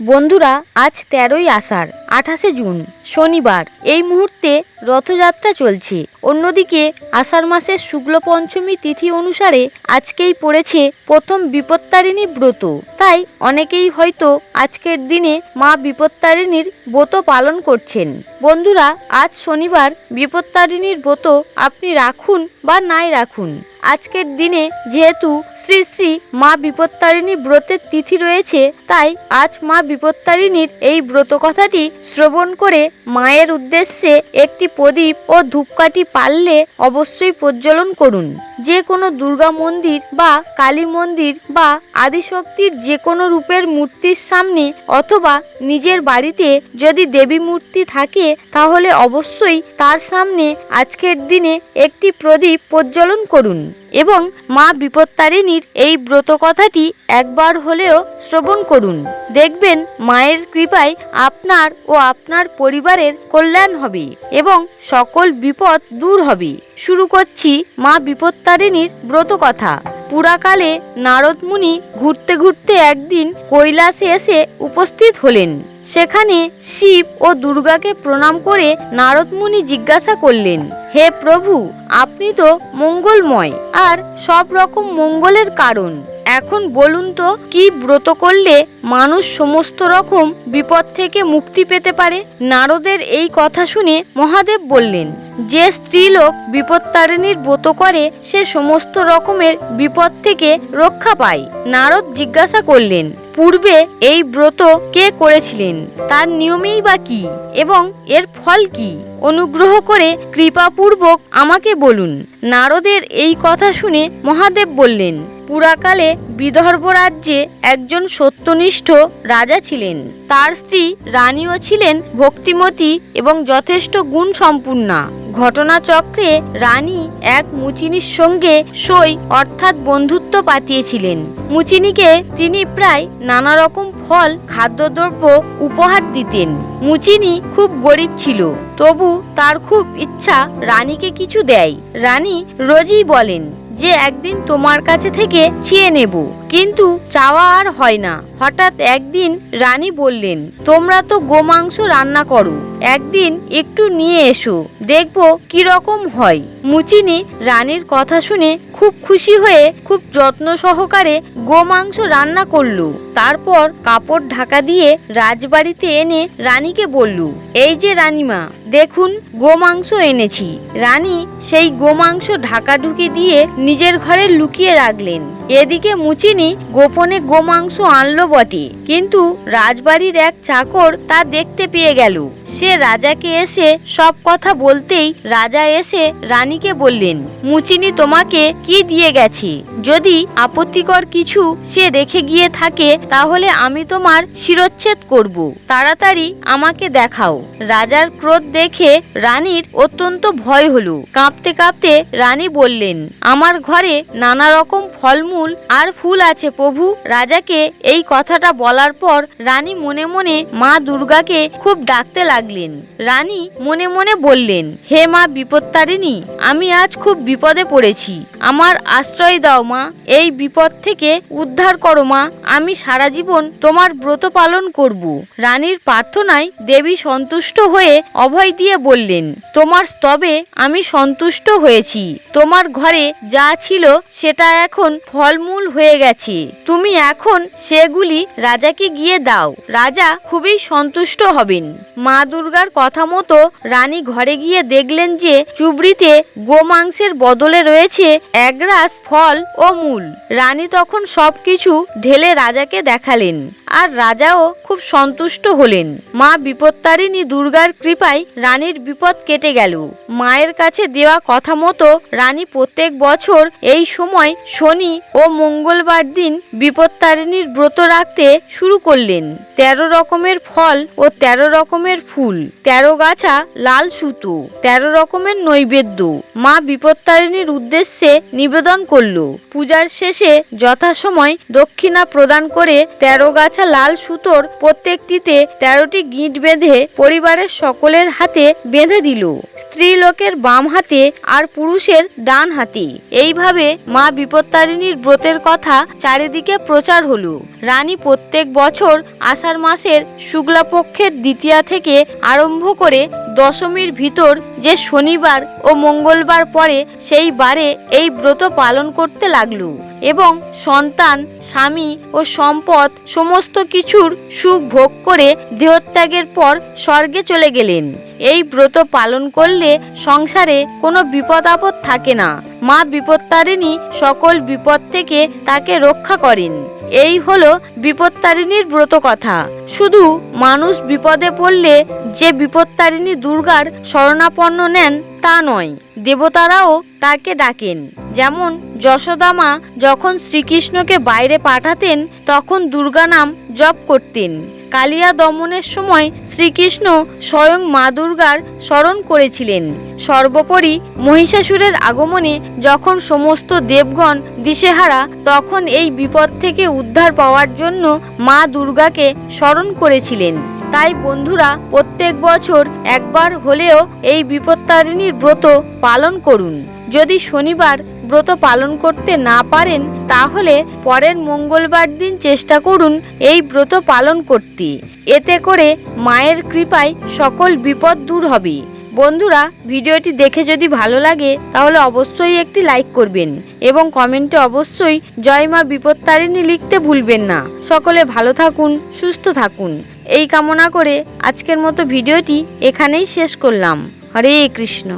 বন্ধুরা আজ তেরোই আষাঢ়। আঠাশে জুন, শনিবার। এই মুহূর্তে রথযাত্রা চলছে। অন্যদিকে, আষাঢ় মাসের শুক্ল পঞ্চমী তিথি অনুসারে আজকেই পড়েছে প্রথম বিপত্তারিণী ব্রত। তাই অনেকেই হয়তো আজকের দিনে মা বিপত্তারিণীর ব্রত পালন করছেন। বন্ধুরা, আজ শনিবার বিপত্তারিণীর ব্রত আপনি রাখুন বা নাই রাখুন। আজকের দিনে যেহেতু শ্রী শ্রী মা বিপত্তারিণী ব্রতের তিথি রয়েছে, তাই আজ মা বিপত্তারিণীর এই ব্রত কথাটি শ্রবণ করে মায়ের উদ্দেশ্যে একটি প্রদীপ ও ধূপকাঠি পারলে অবশ্যই প্রজ্বলন করুন। যে কোনো দুর্গা মন্দির বা কালী মন্দির বা আদিশক্তির যে কোনো রূপের মূর্তির সামনে অথবা নিজের বাড়িতে যদি দেবী মূর্তি থাকে, তাহলে অবশ্যই তার সামনে আজকের দিনে একটি প্রদীপ প্রজ্বলন করুন। এবং মা বিপত্তারিণীর এই ব্রত কথাটি একবার হলেও শ্রবণ করুন। দেখবেন মায়ের কৃপায় আপনার ও আপনার পরিবারের কল্যাণ হবে এবং সকল বিপদ দূর হবে। শুরু করছি মা বিপত্তারিণীর ব্রত কথা পুরাকালে নারদ মুনি ঘুরতে ঘুরতে একদিন কৈলাসে এসে উপস্থিত হলেন। সেখানে শিব ও দুর্গাকে প্রণাম করে নারদ মুনি জিজ্ঞাসা করলেন, হে প্রভু, আপনি তো মঙ্গলময়, আর সব রকম মঙ্গলের কারণ। এখন বলুন তো, কি ব্রত করলে মানুষ সমস্ত রকম বিপদ থেকে মুক্তি পেতে পারে? নারদের এই কথা শুনে মহাদেব বললেন, যে স্ত্রীলোক বিপত্তারিণীর ব্রত করে, সে সমস্ত রকমের বিপদ থেকে রক্ষা পায়। নারদ জিজ্ঞাসা করলেন, পূর্বে এই ব্রত কে করেছিলেন? তার নিয়মেই বা কি? এবং এর ফল কি? অনুগ্রহ করে কৃপাপূর্বক আমাকে বলুন। নারদের এই কথা শুনে মহাদেব বললেন পুরাকালে বিদর্ভ রাজ্যে একজন সত্যনিষ্ঠ রাজা ছিলেন। তার স্ত্রী রানীও ছিলেন ভক্তিমতী এবং যথেষ্ট গুণ সম্পূর্ণা ঘটনাচক্রে রানী এক মুচিনির সঙ্গে সই অর্থাৎ বন্ধুত্ব পাতিয়েছিলেন। মুচিনিকে তিনি প্রায় নানা রকম ফল, খাদ্যদ্রব্য উপহার দিতেন। মুচিনি খুব গরিব ছিল, তবু তার খুব ইচ্ছা রানীকে কিছু দেয়। রানী রোজই বলেন যে একদিন তোমার কাছে থেকে চেয়ে নেব। কিন্তু চাওয়া আর হয় না। হঠাৎ একদিন রানী বললেন, তোমরা তো গোমাংস রান্না করো। একদিন একটু নিয়ে এসো, দেখব কীরকম হয়। মুচিনি রানীর কথা শুনে খুব খুশি হয়ে খুব যত্ন সহকারে গোমাংস রান্না করল। তারপর কাপড় ঢাকা দিয়ে রাজবাড়িতে এনে রানীকে বলল, এই যে রানীমা, দেখুন গোমাংস এনেছি। রানী সেই গোমাংস ঢাকা ঢুকে দিয়ে নিজের ঘরে লুকিয়ে রাখলেন। এদিকে মুচিনি গোপনে গোমাংস আনলো বটে কিন্তু রাজবাড়ির এক চাকর তা দেখতে পেয়ে গেল। সে রাজাকে এসে সব কথা বলতেই রাজা এসে রানীকে বললেন, মুচিনি তোমাকে কি দিয়ে গেছে? যদি আপত্তিকর কিছু সে রেখে গিয়ে থাকে, তাহলে আমি তোমার শিরচ্ছেদ করব। তাড়াতাড়ি আমাকে দেখাও। রাজার ক্রোধ দেখে রানীর অত্যন্ত ভয় হলো। কাঁপতে কাঁপতে রানী বললেন, আমার ঘরে নানা রকম ফলমূল আর ফুল আছে প্রভু। রাজাকে এই কথাটা বলার পর রানী মনে মনে মা দুর্গাকে খুব ডাকতে লাগলেন রানী মনে মনে বললেন, হে মা বিপত্তারিণী, আমি আজ খুব বিপদে পড়েছি। আমার আশ্রয় দাও মা, এই বিপদ থেকে উদ্ধার করো মা, আমি সারা জীবন তোমার ব্রত পালন করব। রানীর প্রার্থনায় দেবী সন্তুষ্ট হয়ে অভয় দিয়ে বললেন, তোমার স্তবে আমি সন্তুষ্ট হয়েছি। তোমার ঘরে যা ছিল সেটা এখন ফলমূল হয়ে গেছে। তুমি এখন সেগুলি রাজাকে গিয়ে দাও। রাজা খুবই সন্তুষ্ট হবেন। মা দুর্গার কথা মতো রানী ঘরে গিয়ে দেখলেন যে চুবড়িতে গোমাংসের বদলে রয়েছে একরাশ ফল ও মূল। রানী তখন সব কিছু ঢেলে রাজাকে দেখালেন আর রাজাও খুব সন্তুষ্ট হলেন। মা বিপত্তারিণী দুর্গার কৃপায় রানীর বিপদ কেটে গেল। মায়ের কাছে দেওয়া কথা মতো রানী প্রত্যেক বছর এই সময় শনি ও মঙ্গলবার দিন বিপত্তারিণীর ব্রত রাখতে শুরু করলেন। তেরো রকমের ফল ও তেরো রকমের ফুল, তেরো গাছা লাল সুতো, তেরো রকমের নৈবেদ্য। মা বিপত্তারিণীর উদ্দেশ্যে নিবেদন করল। পূজার শেষে যথাসময় দক্ষিণা প্রদান করে তেরো গাছা লাল সুতোর প্রত্যেকটিতে তেরোটি গিঁট বেঁধে পরিবারের সকলের হাতে বেঁধে দিল। স্ত্রী লোকের বাম হাতে আর পুরুষের ডান হাতে। এইভাবে মা বিপত্তারিণীর ব্রতের কথা চারিদিকে প্রচার হলো। রানী প্রত্যেক বছর আষাঢ় মাসের শুক্লাপক্ষের দ্বিতীয়া থেকে আরম্ভ করে দশমীর ভিতর যে শনিবার ও মঙ্গলবার পরে সেই বারে এই ব্রত পালন করতে লাগল এবং সন্তান, স্বামী ও সম্পদ সমস্ত কিছুর সুখ ভোগ করে দেহত্যাগের পর স্বর্গে চলে গেলেন। এই ব্রত পালন করলে সংসারে কোনো বিপদ আপদ থাকে না। মা বিপত্তারিণী সকল বিপদ থেকে তাকে রক্ষা করেন। এই হলো বিপত্তারিণীর ব্রত কথা। শুধু মানুষ বিপদে পড়লে যে বিপত্তারিণী দুর্গার শরণাপন্ন নেন তা নয়, দেবতারাও তাকে ডাকেন। যেমন যশোদামা যখন শ্রীকৃষ্ণকে বাইরে পাঠাতেন, তখন দুর্গা নাম জপ করতেন। কালিয়া দমনের সময় শ্রীকৃষ্ণ স্বয়ং মা দুর্গার স্মরণ করেছিলেন। সর্বোপরি মহিষাসুরের আগমনে যখন সমস্ত দেবগণ দিশেহারা, তখন এই বিপদ থেকে উদ্ধার পাওয়ার জন্য মা দুর্গাকে স্মরণ করেছিলেন। তাই বন্ধুরা, প্রত্যেক বছর একবার হলেও এই বিপত্তারিণীর ব্রত পালন করুন। যদি শনিবার ব্রত পালন করতে না পারেন, তাহলে পরের মঙ্গলবার দিন চেষ্টা করুন এই ব্রত পালন করতে। এতে করে মায়ের কৃপায় সকল বিপদ দূর হবে। বন্ধুরা, ভিডিওটি দেখে যদি ভালো লাগে, তাহলে অবশ্যই একটি লাইক করবেন এবং কমেন্টে অবশ্যই জয় মা বিপত্তারিণী লিখতে ভুলবেন না। সকলে ভালো থাকুন, সুস্থ থাকুন। এই কামনা করে আজকের মতো ভিডিওটি এখানেই শেষ করলাম। হরে কৃষ্ণ।